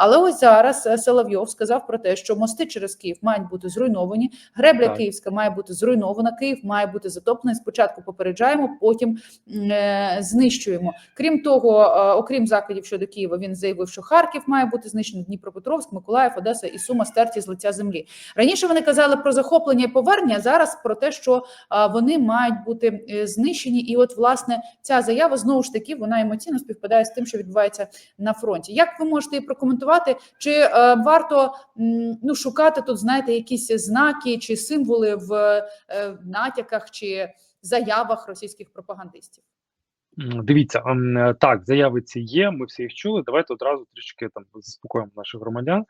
Але ось зараз е, Соловйов сказав про те, що мости через Київ мають бути зруйновані. Гребля Так. Київська має бути зруйнована. Київ має бути затоплений. Спочатку попереджаємо, потім е, знищуємо. Крім того, е, окрім закидів щодо Києва, він заявив, що Харків має бути знищений, Дніпропетровськ, Миколаїв, Одеса і Сума стерті з лиця землі. Раніше вони казали про захоплення і повернення. Зараз про те, що а, вони мають бути е, знищені. І от власне ця заява знову ж таки вона емоційно співпадає з тим, що відбувається на фронті. Як ви можете її прокоментувати? Чи е, варто ну шукати тут, знаєте, якісь знаки чи символи в е, натяках чи заявах російських пропагандистів? Дивіться, ем, е, так, заяви ці є, ми всі їх чули. Давайте одразу трішки там заспокоїмо наших громадян.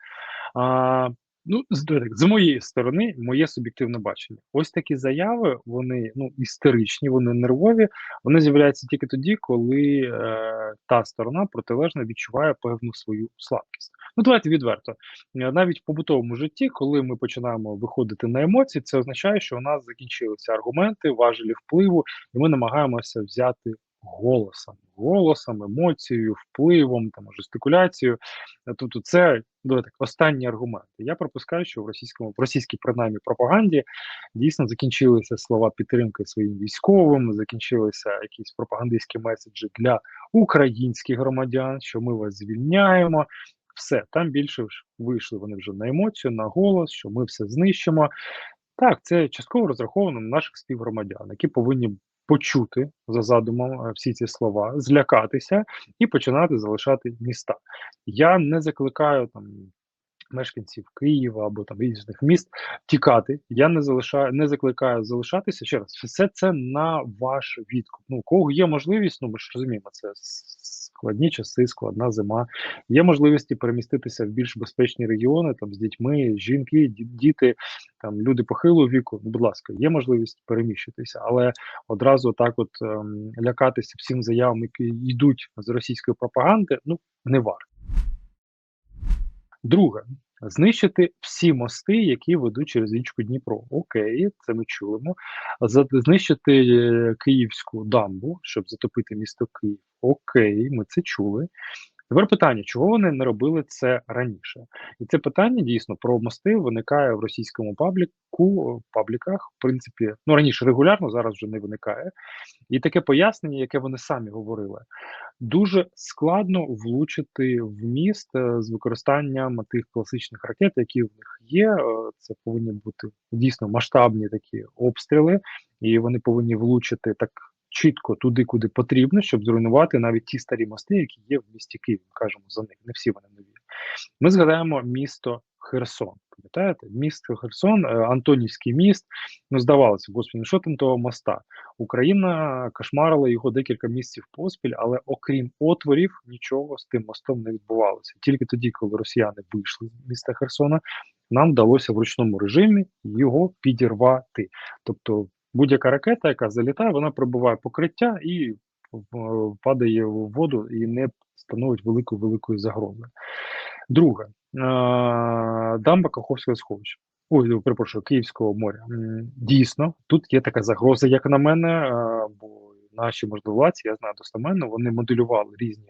Ну, з, моєї сторони, моє суб'єктивне бачення. Ось такі заяви, вони ну, істеричні, вони нервові, вони з'являються тільки тоді, коли е, та сторона протилежна відчуває певну свою слабкість. Ну, давайте відверто. Е, Навіть в побутовому житті, коли ми починаємо виходити на емоції, це означає, що у нас закінчилися аргументи, важелі впливу, і ми намагаємося взяти голосом, голосом, емоцією, впливом, там жестикуляцією. Е, Тобто, це давайте так, останні аргументи. Я припускаю, що в російському в російській принаймні пропаганді дійсно закінчилися слова підтримки своїм військовим, закінчилися якісь пропагандистські меседжі для українських громадян, що ми вас звільняємо. Все там більше вийшли вони вже на емоцію, на голос, що ми все знищимо. Так, це частково розраховано на наших співгромадян, які повинні почути за задумом е, всі ці слова, злякатися і починати залишати міста. Я не закликаю там мешканців Києва або там різних міст тікати. Я не залишаю, не закликаю залишатися. Ще раз, все це на ваш відкуп. Ну, кого є можливість, ну ми ж розуміємо, це складні часи, складна зима. Є можливості переміститися в більш безпечні регіони там з дітьми, жінки, діти, там люди похилого віку. Ну, будь ласка, є можливість переміщитися, але одразу так, от ем, лякатися всім заявам, які йдуть з російської пропаганди, ну не варто. Друге, знищити всі мости, які ведуть через річку Дніпро. Окей, це ми чуємо. Знищити е, Київську дамбу, щоб затопити місто Київ. Окей, ми це чули. Тепер питання, чого вони не робили це раніше? І це питання дійсно про мости виникає в російському пабліку, пабліках, в принципі, ну раніше регулярно, зараз вже не виникає. І таке пояснення, яке вони самі говорили, дуже складно влучити в міст е, з використанням тих класичних ракет, які в них є. Е, Це повинні бути дійсно масштабні такі обстріли, і вони повинні влучити так чітко туди, куди потрібно, щоб зруйнувати навіть ті старі мости, які є в місті Київ. Ми кажемо за них, не всі вони нові. Ми згадаємо місто Херсон. Пам'ятаєте? Місто Херсон, е, Антонівський міст. Ну, здавалося, господи, ну що там того моста? Україна кошмарила його декілька місяців поспіль, але окрім отворів, нічого з тим мостом не відбувалося. Тільки тоді, коли росіяни вийшли з міста Херсона, нам вдалося в ручному режимі його підірвати. Тобто будь-яка ракета, яка залітає, вона пробиває покриття і падає в воду і не становить великої великої загрози. Друге, дамба Каховського сховища. Ой, перепрошую, Київського моря. Дійсно, тут є така загроза, як на мене, бо наші можновладці, я знаю достеменно, вони моделювали різні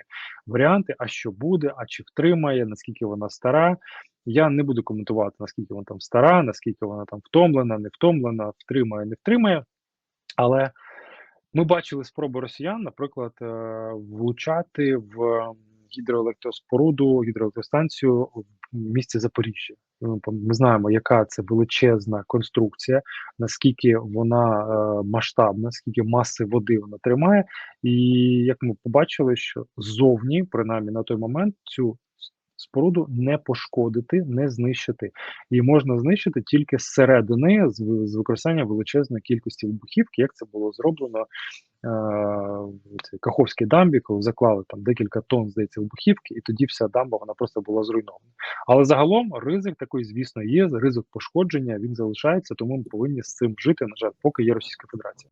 варіанти, а що буде, а чи втримає, наскільки вона стара. Я не буду коментувати, наскільки вона там стара, наскільки вона там втомлена, не втомлена, втримає, не втримає. Але ми бачили спроби росіян, наприклад, е, влучати в гідроелектроспоруду, гідроелектростанцію в місті Запоріжжя. Ми знаємо, яка це величезна конструкція, наскільки вона е, масштабна, скільки маси води вона тримає. І як ми побачили, що ззовні, принаймні на той момент, цю споруду не пошкодити, не знищити. Її можна знищити тільки зсередини з, використанням величезної кількості вибухівки, як це було зроблено е, в Каховській дамбі, коли заклали там декілька тонн, здається, вибухівки, і тоді вся дамба вона просто була зруйнована. Але загалом ризик такий, звісно, є. Ризик пошкодження він залишається, тому ми повинні з цим жити. На жаль, поки є Російська Федерація.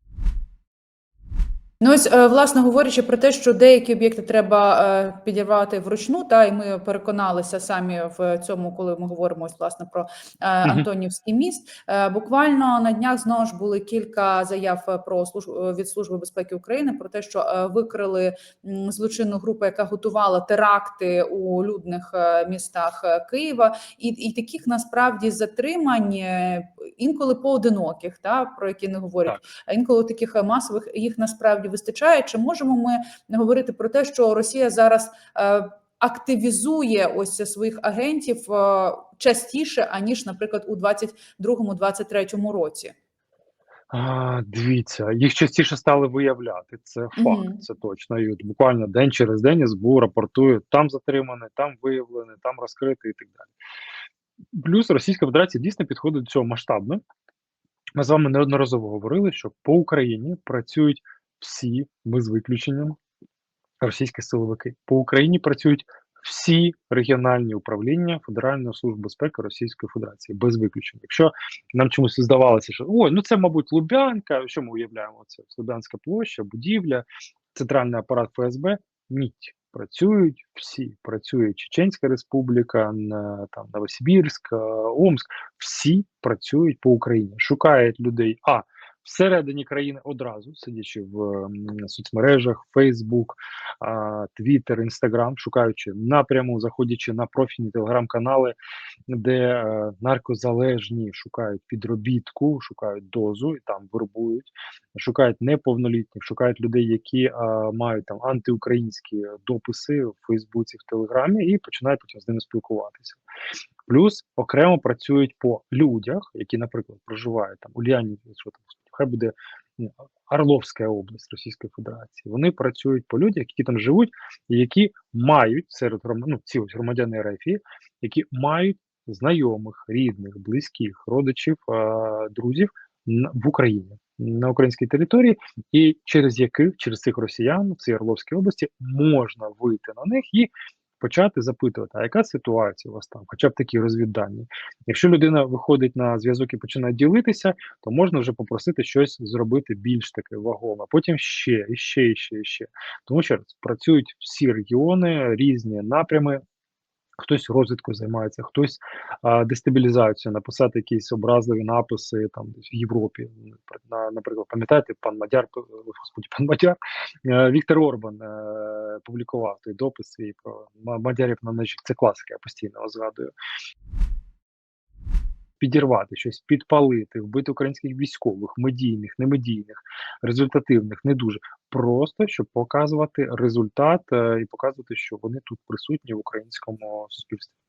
Ну, ось, е, власне, говорячи про те, що деякі об'єкти треба е, підірвати вручну, та і ми переконалися самі в цьому, коли ми говоримо ось, власне про е, Антонівський міст. Буквально на днях знову ж були кілька заяв про служб е, від Служби безпеки України про те, що викрили злочинну групу, яка готувала теракти у людних містах Києва, і, і таких насправді затримань інколи поодиноких, та про які не говорять. А інколи таких масових їх насправді вистачає. Чи можемо ми говорити про те, що Росія зараз е, активізує ось своїх агентів е, частіше аніж, наприклад, у 22-23 році? А, дивіться, їх частіше стали виявляти. Це факт, Мгм. це точно. І от буквально день через день СБУ рапортує там затримане, там виявлене, там розкрите і так далі. Плюс Російська Федерація дійсно підходить до цього масштабно. Ми з вами неодноразово говорили, що по Україні працюють всі, без виключенням, російські силовики. По Україні працюють всі регіональні управління Федеральної служби безпеки Російської Федерації, без виключення. Якщо нам чомусь здавалося, що ой, ну це, мабуть, Лубянка, що ми уявляємо? Це Лубянська площа, будівля, центральний апарат ФСБ. Ні, працюють всі. Працює Чеченська Республіка, там Новосибірськ, Омск. Всі працюють по Україні, шукають людей. А всередині країни одразу, сидячи в соцмережах, а, Twitter, Instagram, шукаючи напряму, заходячи на профільні телеграм-канали, де е, наркозалежні шукають підробітку, шукають дозу і там вербують, шукають неповнолітніх, шукають людей, які мають там антиукраїнські дописи в Фейсбуці, в Телеграмі, і починають потім з ними спілкуватися. Плюс окремо працюють по людях, які, наприклад, проживають там Ульяні, що там хай буде ні, Орловська область Російської Федерації. Вони працюють по людях, які там живуть, і які мають серед ну, ці ось громадяни РФ, які мають знайомих, рідних, близьких, родичів, друзів в Україні на українській території, і через яких через цих росіян в цій Орловській області можна вийти на них і почати запитувати, а яка ситуація у вас там, хоча б такі розвіддані. Якщо людина виходить на зв'язок і починає ділитися, то можна вже попросити щось зробити більш таке вагоме. Потім ще, і ще, і ще, і ще. Тому що працюють всі регіони, різні напрями. Хтось розвідкою займається, хтось а, дестабілізацією, написати якісь образливі написи там в Європі. На, наприклад, пам'ятаєте, пан Мадяр, господи, пан Мадяр, е, Віктор Орбан е, публікував той допис свій про мадярів на ночі. Це класика, я постійно згадую. Підірвати щось, підпалити, вбити українських військових, медійних, немедійних, результативних, не дуже. Просто щоб показувати результат е, і показувати, що вони тут присутні в українському суспільстві.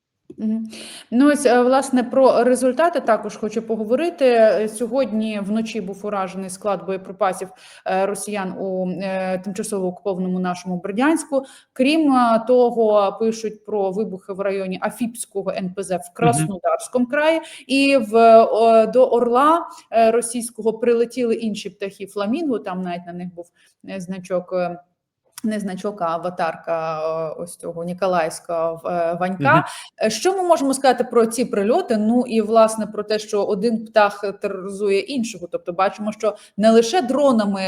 Ну, ось, е, власне, про результати також хочу поговорити. Е, Сьогодні вночі був уражений склад боєприпасів е, росіян у тимчасово окупованому нашому Бердянську. Крім того, пишуть про вибухи в районі Афіпського НПЗ в Краснодарському краї, і в до Орла російського прилетіли інші птахи фламінго. Там навіть на них був значок. Не значок, а аватарка е, ось цього Ніколаївського е, Ванька. Мгм. Е, Що ми можемо сказати про ці прильоти? Ну і власне про те, що один птах тероризує іншого. Тобто, бачимо, що не лише дронами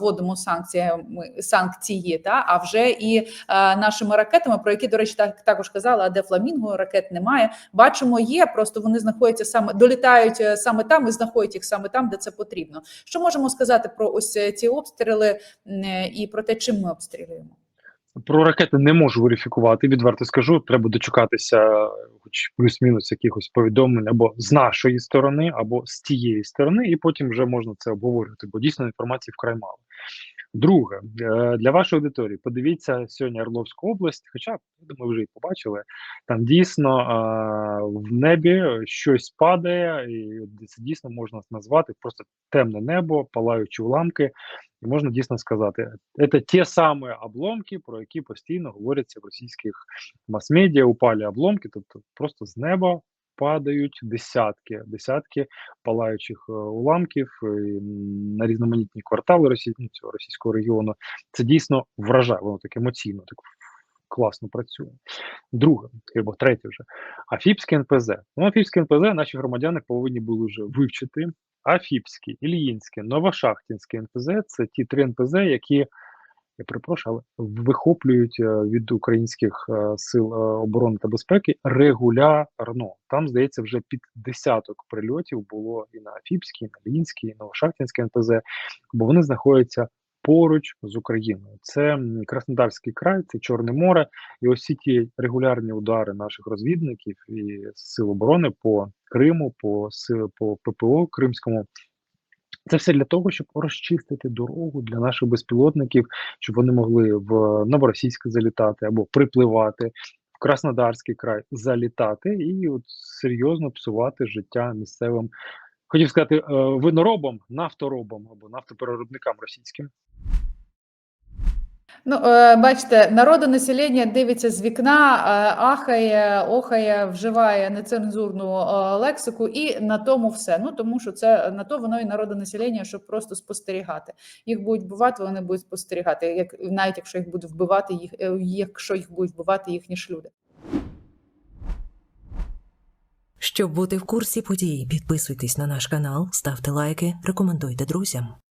вводимо санкціями санкції, та а вже і нашими ракетами, про які до речі, так також казала, а де фламінго ракет немає. Бачимо, є просто вони знаходяться саме долітають саме там і знаходять їх саме там, де це потрібно. Що можемо сказати про ось ці обстріли і про те, чим ми обстрілюємо? Про ракети не можу верифікувати. Відверто скажу, треба дочекатися, хоч плюс-мінус якихось повідомлень або з нашої сторони, або з тієї сторони, і потім вже можна це обговорювати, бо дійсно інформації вкрай мало. Друге, е, для вашої аудиторії, подивіться сьогодні Орловську область, хоча думаю, вже і побачили. Там дійсно е, в небі щось падає, і це дійсно можна назвати просто темне небо, палаючі уламки. І можна дійсно сказати, це ті самі обломки, про які постійно говоряться в російських мас-медіа, упалі обломки, тобто просто з неба падають десятки, десятки палаючих е, уламків е, на різноманітні квартали Росії, ну, цього російського регіону. Це дійсно вражає, воно так емоційно, так класно працює. Друге, або третє вже. Афіпське НПЗ. Ну, Афіпське НПЗ наші громадяни повинні були вже вивчити. Афіпський, Ільїнський, Новошахтінський НПЗ це ті три НПЗ, які, я перепрошую, але вихоплюють е, від українських е, сил е, оборони та безпеки регулярно. Там, здається, вже під десяток прильотів було і на Афіпський, і на Ільїнський, і Новошахтінський НПЗ, бо вони знаходяться поруч з Україною. Це Краснодарський край, це Чорне море, і ось ці ті регулярні удари наших розвідників і сил оборони по Криму, по по ППО Кримському. Це все для того, щоб розчистити дорогу для наших безпілотників, щоб вони могли в Новоросійськ залітати або припливати в Краснодарський край, залітати і от серйозно псувати життя місцевим, хотів сказати, виноробом, нафторобом або нафтопереробникам російським. Ну, е, бачите, народонаселення дивиться з вікна, е, ахає, охає, вживає нецензурну е, лексику, і на тому все. Ну тому що це на то воно і народонаселення, щоб просто спостерігати. Їх будуть вбивати, вони будуть спостерігати, як навіть якщо їх будуть вбивати, їх якщо їх будуть вбивати їхні ж люди. Щоб бути в курсі подій, підписуйтесь на наш канал, ставте лайки, рекомендуйте друзям.